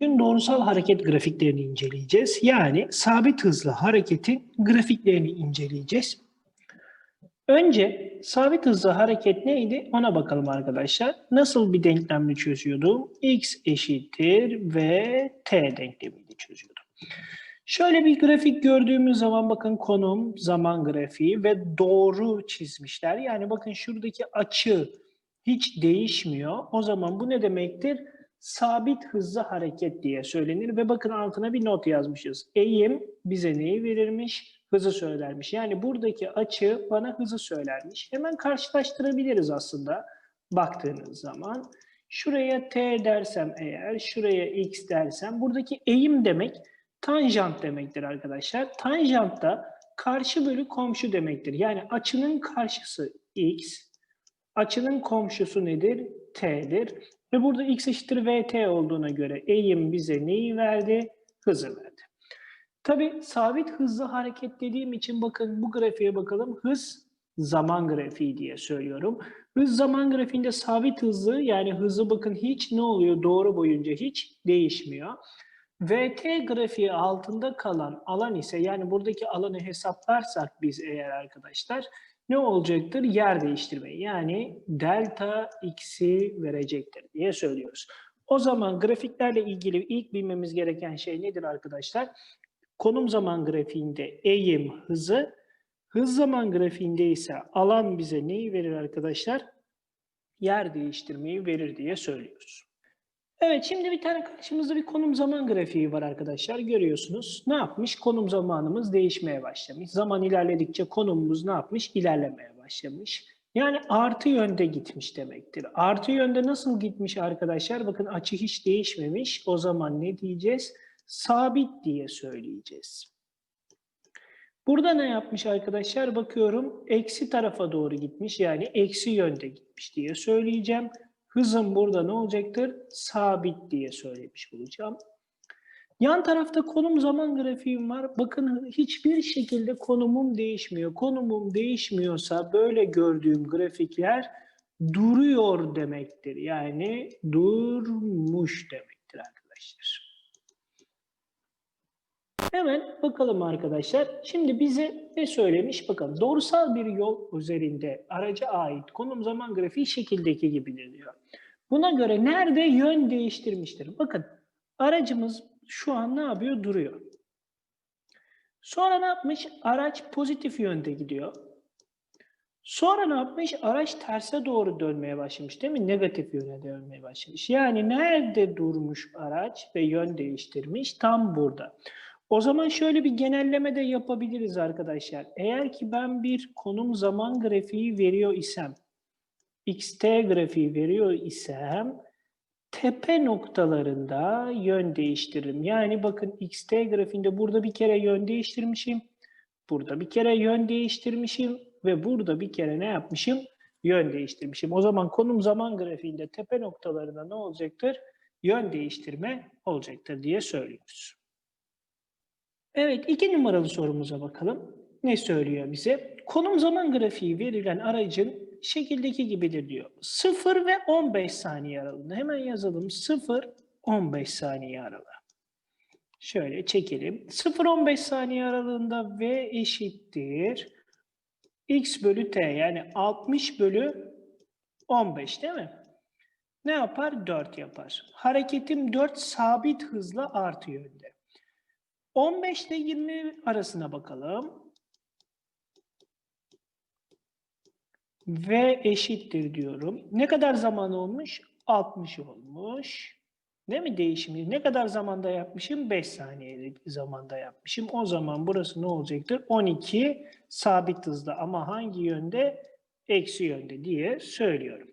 Bugün doğrusal hareket grafiklerini inceleyeceğiz. Yani sabit hızlı hareketin grafiklerini inceleyeceğiz. Önce sabit hızlı hareket neydi ona bakalım arkadaşlar. Nasıl bir denklemle çözüyordum? x eşittir ve t denklemiyle çözüyordum. Şöyle bir grafik gördüğümüz zaman bakın konum, zaman grafiği ve doğru çizmişler. Yani bakın şuradaki açı hiç değişmiyor. O zaman bu ne demektir? Sabit hızlı hareket diye söylenir ve bakın altına bir not yazmışız. Eğim bize neyi verirmiş? Hızı söylermiş. Yani buradaki açı bana hızı söylermiş. Hemen karşılaştırabiliriz aslında baktığınız zaman. Şuraya t dersem eğer, şuraya x dersem buradaki eğim demek tanjant demektir arkadaşlar. Tanjant da karşı bölü komşu demektir. Yani açının karşısı x, açının komşusu nedir? t'dir. Ve burada x eşittir vt olduğuna göre eğim bize neyi verdi? Hızı verdi. Tabi sabit hızlı hareket dediğim için bakın bu grafiğe bakalım. Hız zaman grafiği diye söylüyorum. Hız zaman grafiğinde sabit hızlı yani hızı bakın hiç ne oluyor doğru boyunca hiç değişmiyor. VT grafiği altında kalan alan ise yani buradaki alanı hesaplarsak biz eğer arkadaşlar ne olacaktır? Yer değiştirme. Yani delta x'i verecektir diye söylüyoruz. O zaman grafiklerle ilgili ilk bilmemiz gereken şey nedir arkadaşlar? Konum zaman grafiğinde eğim hızı, hız zaman grafiğinde ise alan bize neyi verir arkadaşlar? Yer değiştirmeyi verir diye söylüyoruz. Evet şimdi bir tane karşımızda bir konum zaman grafiği var arkadaşlar. Görüyorsunuz ne yapmış? Konum zamanımız değişmeye başlamış. Zaman ilerledikçe konumumuz ne yapmış? İlerlemeye başlamış. Yani artı yönde gitmiş demektir. Artı yönde nasıl gitmiş arkadaşlar? Bakın açı hiç değişmemiş. O zaman ne diyeceğiz? Sabit diye söyleyeceğiz. Burada ne yapmış arkadaşlar? Bakıyorum eksi tarafa doğru gitmiş. Yani eksi yönde gitmiş diye söyleyeceğim. Hızım burada ne olacaktır? Sabit diye söylemiş olacağım. Yan tarafta konum zaman grafiğim var. Bakın hiçbir şekilde konumum değişmiyor. Konumum değişmiyorsa böyle gördüğüm grafikler duruyor demektir. Yani durmuş demektir arkadaşlar. Hemen bakalım arkadaşlar. Şimdi bize ne söylemiş? Bakalım doğrusal bir yol üzerinde araca ait konum zaman grafiği şekildeki gibidir diyor. Buna göre nerede yön değiştirmiştir? Bakın aracımız şu an ne yapıyor? Duruyor. Sonra ne yapmış? Araç pozitif yönde gidiyor. Sonra ne yapmış? Araç terse doğru dönmeye başlamış değil mi? Negatif yöne dönmeye başlamış. Yani nerede durmuş araç ve yön değiştirmiş? Tam burada. O zaman şöyle bir genelleme de yapabiliriz arkadaşlar. Eğer ki ben bir konum zaman grafiği veriyor isem, xt grafiği veriyor isem, tepe noktalarında yön değiştiririm. Yani bakın xt grafiğinde burada bir kere yön değiştirmişim, burada bir kere yön değiştirmişim ve burada bir kere ne yapmışım? Yön değiştirmişim. O zaman konum zaman grafiğinde tepe noktalarında ne olacaktır? Yön değiştirme olacaktır diye söylüyoruz. Evet, iki numaralı sorumuza bakalım. Ne söylüyor bize? Konum zaman grafiği verilen aracın şekildeki gibidir diyor. 0 ve 15 saniye aralığında. Hemen yazalım. 0, 15 saniye aralığı. Şöyle çekelim. 0-15 saniye aralığında V eşittir. X bölü T yani 60 bölü 15 değil mi? Ne yapar? 4 yapar. Hareketim 4 sabit hızla artı yönde. 15 ile 20 arasına bakalım. V eşittir diyorum. Ne kadar zaman olmuş? 60 olmuş. Değil mi değişimi? Ne kadar zamanda yapmışım? 5 saniyelik zamanda yapmışım. O zaman burası ne olacaktır? 12 sabit hızda ama hangi yönde? Eksi yönde diye söylüyorum.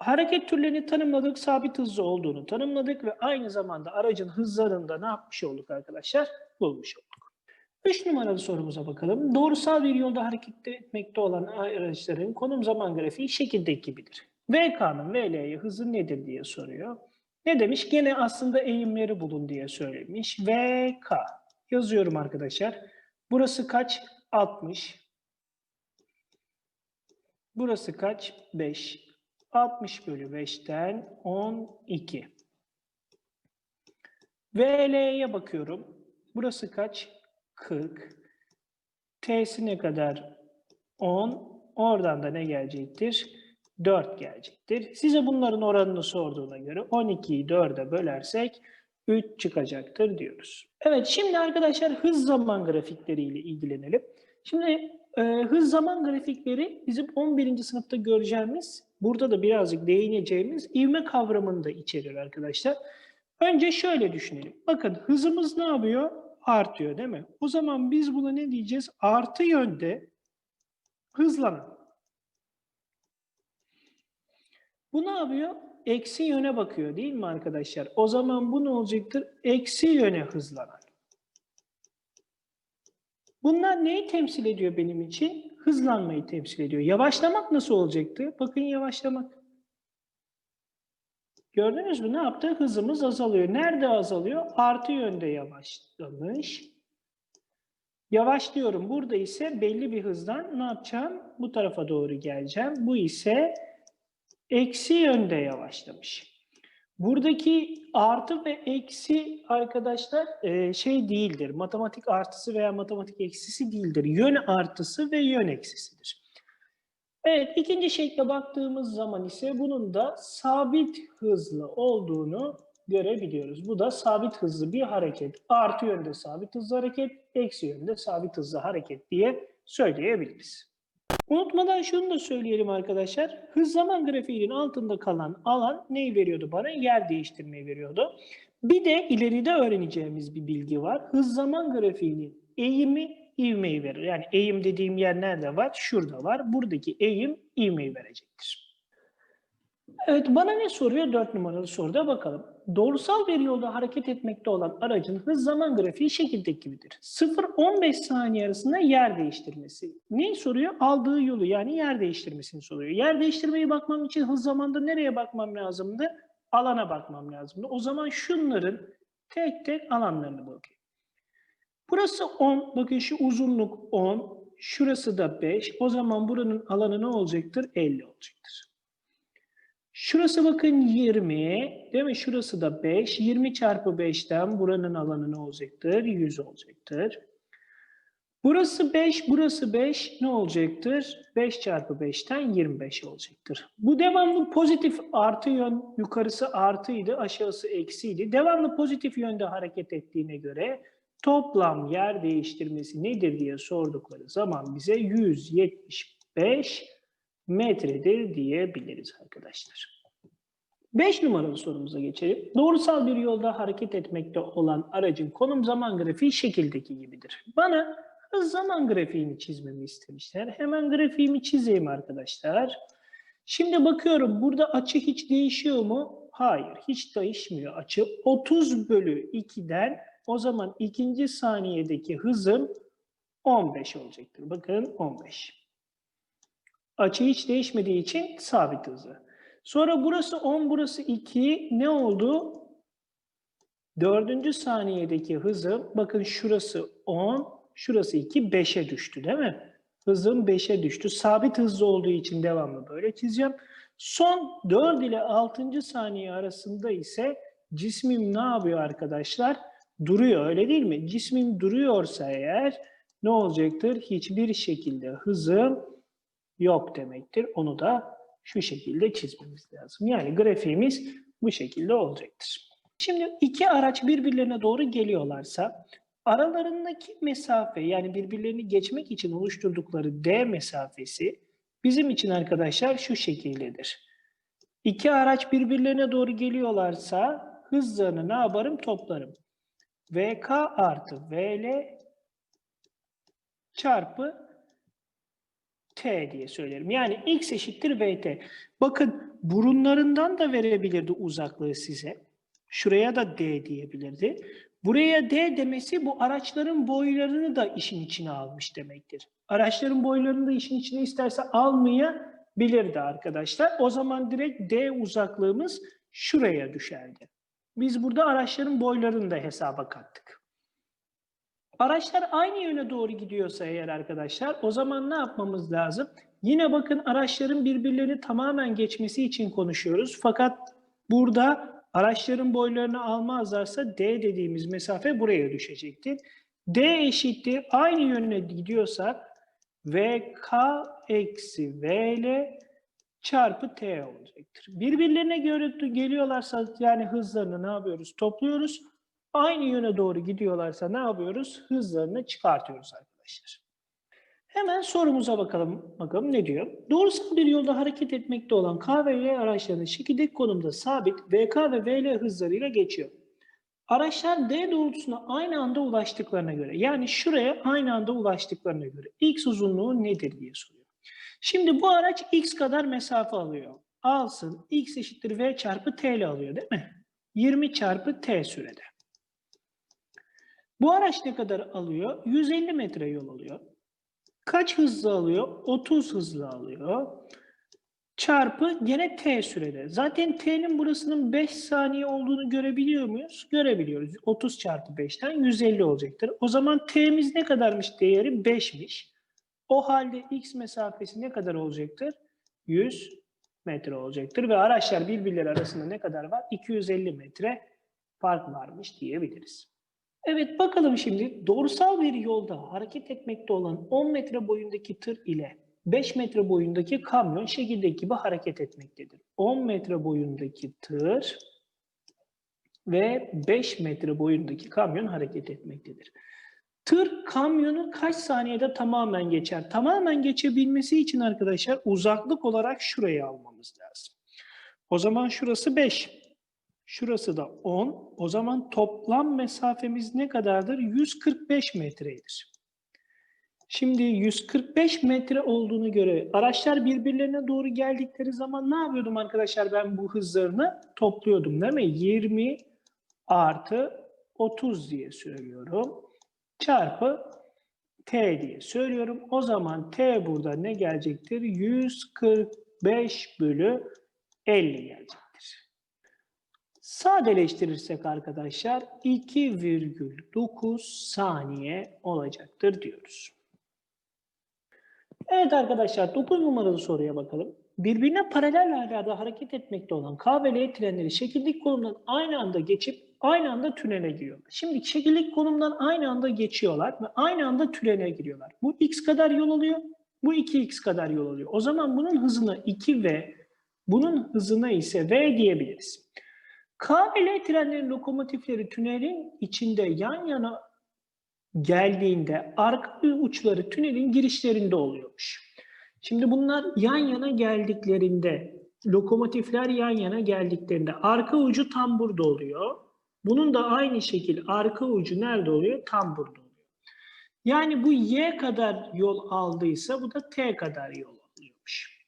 Hareket türlerini tanımladık, sabit hızlı olduğunu tanımladık ve aynı zamanda aracın hızlarında ne yapmış olduk arkadaşlar? Bulmuş olduk. Üç numaralı sorumuza bakalım. Doğrusal bir yolda hareket etmekte olan araçların konum zaman grafiği şekildeki gibidir. VK'nın VL'ye hızı nedir diye soruyor. Ne demiş? Gene aslında eğimleri bulun diye söylemiş. VK. Yazıyorum arkadaşlar. Burası kaç? 60. Burası kaç? 5. 60 bölü 5'ten 12. VL'ye bakıyorum. Burası kaç? 40. T'si ne kadar? 10. Oradan da ne gelecektir? 4 gelecektir. Size bunların oranını sorduğuna göre 12'yi 4'e bölersek 3 çıkacaktır diyoruz. Evet şimdi arkadaşlar hız zaman grafikleriyle ilgilenelim. Şimdi e, hız zaman grafikleri bizim 11. sınıfta göreceğimiz, burada da birazcık değineceğimiz ivme kavramını da içerir arkadaşlar. Önce şöyle düşünelim. Bakın hızımız ne yapıyor? Artıyor değil mi? O zaman biz buna ne diyeceğiz? Artı yönde hızlanan. Bu ne yapıyor? Eksi yöne bakıyor değil mi arkadaşlar? O zaman bu ne olacaktır? Eksi yöne hızlanan. Bunlar neyi temsil ediyor benim için? Hızlanmayı temsil ediyor. Yavaşlamak nasıl olacaktı? Bakın yavaşlamak. Gördünüz mü? Ne yaptı? Hızımız azalıyor. Nerede azalıyor? Artı yönde yavaşlamış. Yavaş diyorum. Burada ise belli bir hızdan ne yapacağım? Bu tarafa doğru geleceğim. Bu ise eksi yönde yavaşlamış. Buradaki artı ve eksi arkadaşlar e, şey değildir. Matematik artısı veya matematik eksisi değildir. Yön artısı ve yön eksisidir. Evet, ikinci şekle baktığımız zaman ise bunun da sabit hızlı olduğunu görebiliyoruz. Bu da sabit hızlı bir hareket. Artı yönde sabit hızlı hareket, eksi yönde sabit hızlı hareket diye söyleyebiliriz. Unutmadan şunu da söyleyelim arkadaşlar. Hız zaman grafiğinin altında kalan alan neyi veriyordu bana? Yer değiştirmeyi veriyordu. Bir de ileride öğreneceğimiz bir bilgi var. Hız zaman grafiğinin eğimi ivmeyi verir. Yani eğim dediğim yer nerede var? Şurada var. Buradaki eğim ivmeyi verecektir. Evet bana ne soruyor? 4 numaralı soruda bakalım. Doğrusal bir yolda hareket etmekte olan aracın hız zaman grafiği şekildeki gibidir. 0-15 saniye arasında yer değiştirmesi. Neyi soruyor? Aldığı yolu yani yer değiştirmesini soruyor. Yer değiştirmeyi bakmam için hız zamanda nereye bakmam lazımdı? Alana bakmam lazımdı. O zaman şunların tek tek alanlarını bakayım. Burası 10. Bakın şu uzunluk 10. Şurası da 5. O zaman buranın alanı ne olacaktır? 50 olacaktır. Şurası bakın 20. Değil mi? Şurası da 5. 20 çarpı 5'ten buranın alanı ne olacaktır? 100 olacaktır. Burası 5, burası 5 ne olacaktır? 5 çarpı 5'ten 25 olacaktır. Bu devamlı pozitif artı yön, yukarısı artıydı, aşağısı eksiydi. Devamlı pozitif yönde hareket ettiğine göre toplam yer değiştirmesi nedir diye sordukları zaman bize 175 metredir diyebiliriz arkadaşlar. 5 numaralı sorumuza geçelim. Doğrusal bir yolda hareket etmekte olan aracın konum zaman grafiği şekildeki gibidir. Bana hız zaman grafiğini çizmemi istemişler. Hemen grafiğimi çizeyim arkadaşlar. Şimdi bakıyorum burada açı hiç değişiyor mu? Hayır hiç değişmiyor açı. 30 bölü 2'den o zaman ikinci saniyedeki hızım 15 olacaktır. Bakın 15. Açı hiç değişmediği için sabit hızı. Sonra burası 10, burası 2. Ne oldu? Dördüncü saniyedeki hızım, bakın şurası 10, şurası 2, 5'e düştü değil mi? Hızım 5'e düştü. Sabit hızlı olduğu için devamlı böyle çizeceğim. Son 4 ile 6. saniye arasında ise cismim ne yapıyor arkadaşlar? Duruyor öyle değil mi? Cismim duruyorsa eğer ne olacaktır? Hiçbir şekilde hızım yok demektir. Onu da şu şekilde çizmemiz lazım. Yani grafiğimiz bu şekilde olacaktır. Şimdi iki araç birbirlerine doğru geliyorlarsa aralarındaki mesafe yani birbirlerini geçmek için oluşturdukları D mesafesi bizim için arkadaşlar şu şekildedir. İki araç birbirlerine doğru geliyorlarsa hızlarını ne yaparım? Toplarım. VK artı VL çarpı T diye söylerim. Yani X eşittir VT. Bakın burunlarından da verebilirdi uzaklığı size. Şuraya da D diyebilirdi. Buraya D demesi bu araçların boylarını da işin içine almış demektir. Araçların boylarını da işin içine isterse almayabilirdi arkadaşlar. O zaman direkt D uzaklığımız şuraya düşerdi. Biz burada araçların boylarını da hesaba kattık. Araçlar aynı yöne doğru gidiyorsa eğer arkadaşlar o zaman ne yapmamız lazım? Yine bakın araçların birbirlerini tamamen geçmesi için konuşuyoruz. Fakat burada araçların boylarını almazlarsa D dediğimiz mesafe buraya düşecektir. D eşittir aynı yöne gidiyorsak VK eksi VL çarpı T olacaktır. Birbirlerine göre geliyorlarsa yani hızlarını ne yapıyoruz? Topluyoruz. Aynı yöne doğru gidiyorlarsa ne yapıyoruz? Hızlarını çıkartıyoruz arkadaşlar. Hemen sorumuza bakalım. Bakalım ne diyor? Doğrusal bir yolda hareket etmekte olan K ve L araçlarının şekildeki konumda sabit VK ve VL hızlarıyla geçiyor. Araçlar D doğrultusuna aynı anda ulaştıklarına göre yani şuraya aynı anda ulaştıklarına göre X uzunluğu nedir diye soruyor. Şimdi bu araç X kadar mesafe alıyor. Alsın X eşittir V çarpı T ile alıyor değil mi? 20 çarpı T sürede. Bu araç ne kadar alıyor? 150 metre yol alıyor. Kaç hızlı alıyor? 30 hızlı alıyor. Çarpı gene t sürede. Zaten t'nin burasının 5 saniye olduğunu görebiliyor muyuz? Görebiliyoruz. 30 çarpı 5'ten 150 olacaktır. O zaman t'miz ne kadarmış değeri? 5'miş. O halde x mesafesi ne kadar olacaktır? 100 metre olacaktır. Ve araçlar birbirleri arasında ne kadar var? 250 metre fark varmış diyebiliriz. Evet bakalım şimdi doğrusal bir yolda hareket etmekte olan 10 metre boyundaki tır ile 5 metre boyundaki kamyon şekildeki gibi hareket etmektedir. 10 metre boyundaki tır ve 5 metre boyundaki kamyon hareket etmektedir. Tır kamyonu kaç saniyede tamamen geçer? Tamamen geçebilmesi için arkadaşlar uzaklık olarak şurayı almamız lazım. O zaman şurası 5. Şurası da 10. O zaman toplam mesafemiz ne kadardır? 145 metredir. Şimdi 145 metre olduğunu göre araçlar birbirlerine doğru geldikleri zaman ne yapıyordum arkadaşlar ben bu hızlarını topluyordum değil mi? 20 artı 30 diye söylüyorum. Çarpı t diye söylüyorum. O zaman t burada ne gelecektir? 145 bölü 50 gelecektir. Sadeleştirirsek arkadaşlar 2,9 saniye olacaktır diyoruz. Evet arkadaşlar 9 numaralı soruya bakalım. Birbirine paralel ayarlarda hareket etmekte olan K ve L trenleri şekillik konumdan aynı anda geçip aynı anda tünele giriyorlar. Şimdi şekillik konumdan aynı anda geçiyorlar ve aynı anda tünele giriyorlar. Bu x kadar yol alıyor, bu 2x kadar yol alıyor. O zaman bunun hızına 2v, bunun hızına ise v diyebiliriz. K ve L trenlerin lokomotifleri tünelin içinde yan yana geldiğinde arka uçları tünelin girişlerinde oluyormuş. Şimdi bunlar yan yana geldiklerinde, lokomotifler yan yana geldiklerinde arka ucu tam burada oluyor. Bunun da aynı şekil arka ucu nerede oluyor? Tam burada oluyor. Yani bu y kadar yol aldıysa bu da t kadar yol alıyormuş.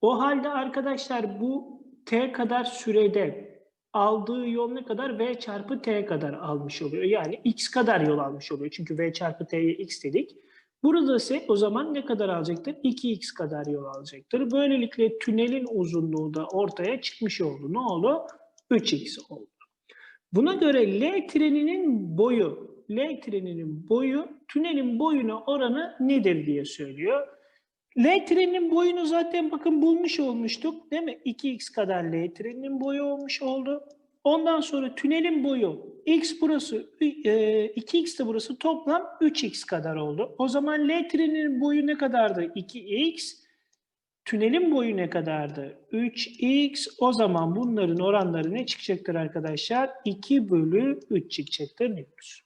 O halde arkadaşlar bu t kadar sürede aldığı yol ne kadar? V çarpı T kadar almış oluyor. Yani X kadar yol almış oluyor. Çünkü V çarpı T'ye X dedik. Burada ise o zaman ne kadar alacaktır? 2X kadar yol alacaktır. Böylelikle tünelin uzunluğu da ortaya çıkmış oldu. Ne oldu? 3X oldu. Buna göre L treninin boyu, L treninin boyu tünelin boyuna oranı nedir diye söylüyor. L treninin boyunu zaten bakın bulmuş olmuştuk değil mi? 2x kadar L treninin boyu olmuş oldu. Ondan sonra tünelin boyu x burası, e, 2x de burası toplam 3x kadar oldu. O zaman L treninin boyu ne kadardı? 2x. Tünelin boyu ne kadardı? 3x. O zaman bunların oranları ne çıkacaktır arkadaşlar? 2 bölü 3 çıkacaktır diyoruz.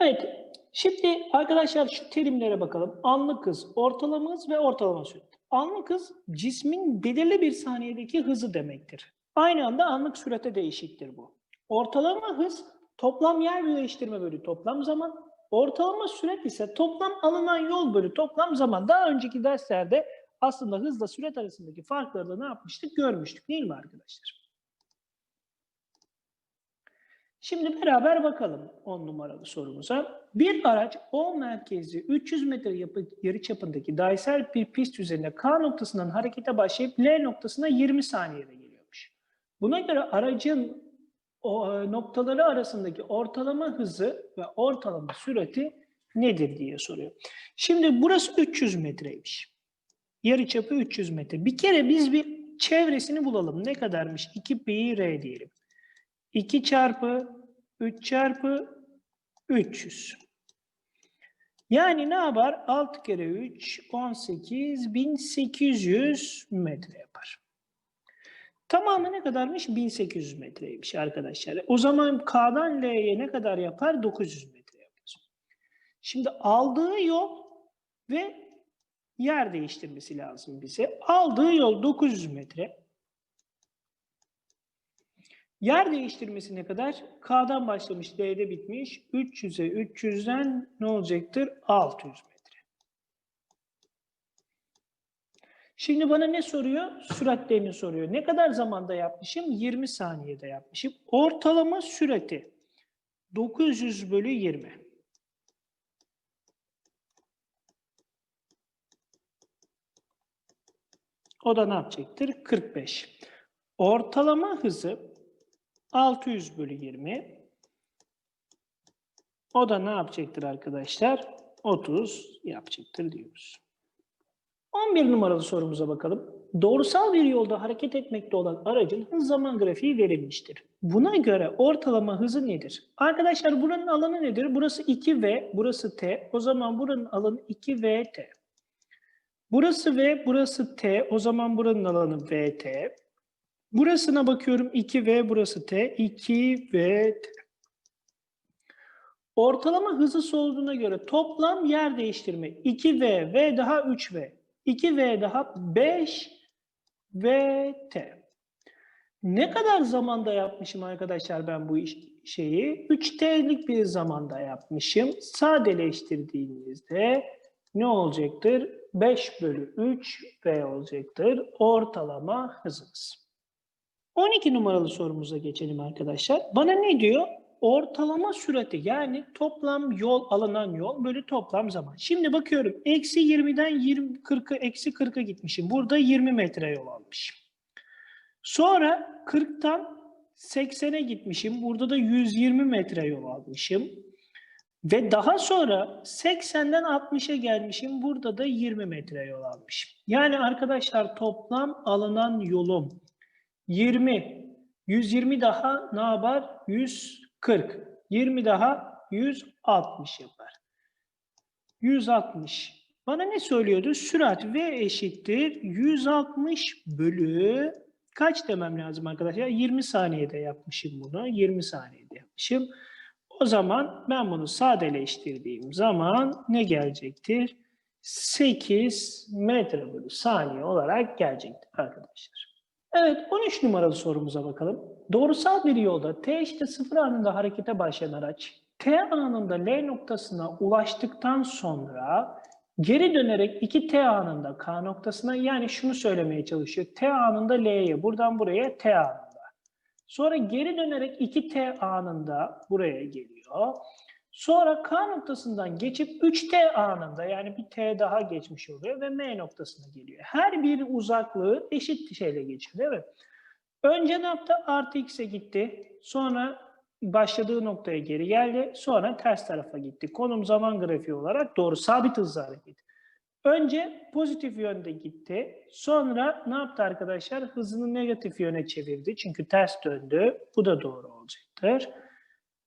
Evet, Şimdi arkadaşlar şu terimlere bakalım. Anlık hız, ortalama hız ve ortalama sürat. Anlık hız cismin belirli bir saniyedeki hızı demektir. Aynı anda anlık sürate de eşittir bu. Ortalama hız toplam yer değiştirme bölü toplam zaman. Ortalama sürat ise toplam alınan yol bölü toplam zaman. Daha önceki derslerde aslında hızla sürat arasındaki farkları da ne yapmıştık? Görmüştük değil mi arkadaşlar? Şimdi beraber bakalım 10 numaralı sorumuza. Bir araç O merkezli 300 metre yapı, yarı çapındaki daisel bir pist üzerinde K noktasından harekete başlayıp L noktasına 20 saniyede geliyormuş. Buna göre aracın o e, noktaları arasındaki ortalama hızı ve ortalama sürati nedir diye soruyor. Şimdi burası 300 metreymiş. Yarı çapı 300 metre. Bir kere biz bir çevresini bulalım. Ne kadarmış? 2 pi r diyelim. 2 çarpı 3 çarpı 300. Yani ne yapar? 6 kere 3, 18, 1800 metre yapar. Tamamı ne kadarmış? 1800 metreymiş arkadaşlar. O zaman K'dan L'ye ne kadar yapar? 900 metre yapar. Şimdi aldığı yol ve yer değiştirmesi lazım bize. Aldığı yol 900 metre. Yer değiştirmesi ne kadar? K'dan başlamış, L'de bitmiş. 300'e 300'den ne olacaktır? 600 metre. Şimdi bana ne soruyor? Süratlerini soruyor. Ne kadar zamanda yapmışım? 20 saniyede yapmışım. Ortalama sürati 900 bölü 20. O da ne yapacaktır? 45. Ortalama hızı 600 bölü 20. O da ne yapacaktır arkadaşlar? 30 yapacaktır diyoruz. 11 numaralı sorumuza bakalım. Doğrusal bir yolda hareket etmekte olan aracın hız zaman grafiği verilmiştir. Buna göre ortalama hızı nedir? Arkadaşlar buranın alanı nedir? Burası 2V, burası T. O zaman buranın alanı 2VT. Burası V, burası T. O zaman buranın alanı VT. Burasına bakıyorum 2V, burası T. 2V, T. Ortalama hızı sorduğuna göre toplam yer değiştirme 2V, V daha 3V. 2V daha 5 V, T. Ne kadar zamanda yapmışım arkadaşlar ben bu şeyi? 3T'lik bir zamanda yapmışım. Sadeleştirdiğimizde ne olacaktır? 5 bölü 3 V olacaktır. Ortalama hızımız. 12 numaralı sorumuza geçelim arkadaşlar. Bana ne diyor? Ortalama sürati yani toplam yol alınan yol bölü toplam zaman. Şimdi bakıyorum eksi 20'den 20, 40'a eksi 40'a gitmişim. Burada 20 metre yol almışım. Sonra 40'tan 80'e gitmişim. Burada da 120 metre yol almışım. Ve daha sonra 80'den 60'a gelmişim. Burada da 20 metre yol almışım. Yani arkadaşlar toplam alınan yolum 20. 120 daha ne yapar? 140. 20 daha 160 yapar. 160. Bana ne söylüyordu? Sürat V eşittir 160 bölü kaç demem lazım arkadaşlar? 20 saniyede yapmışım bunu. 20 saniyede yapmışım. O zaman ben bunu sadeleştirdiğim zaman ne gelecektir? 8 metre bölü saniye olarak gelecektir arkadaşlar. Evet 13 numaralı sorumuza bakalım. Doğrusal bir yolda t eşittir 0 anında harekete başlayan araç t anında L noktasına ulaştıktan sonra geri dönerek 2t anında k noktasına yani şunu söylemeye çalışıyor. t anında L'ye buradan buraya t anında. Sonra geri dönerek 2t anında buraya geliyor. Sonra K noktasından geçip 3T anında yani bir T daha geçmiş oluyor ve M noktasına geliyor. Her bir uzaklığı eşit şeyle geçiyor değil mi? Önce ne yaptı? Artı X'e gitti. Sonra başladığı noktaya geri geldi. Sonra ters tarafa gitti. Konum zaman grafiği olarak doğru sabit hızlı hareket. Önce pozitif yönde gitti. Sonra ne yaptı arkadaşlar? Hızını negatif yöne çevirdi. Çünkü ters döndü. Bu da doğru olacaktır.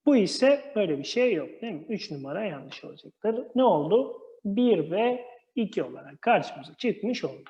Bu ise böyle bir şey yok değil mi? 3 numara yanlış olacaktır. Ne oldu? 1 ve 2 olarak karşımıza çıkmış oldu.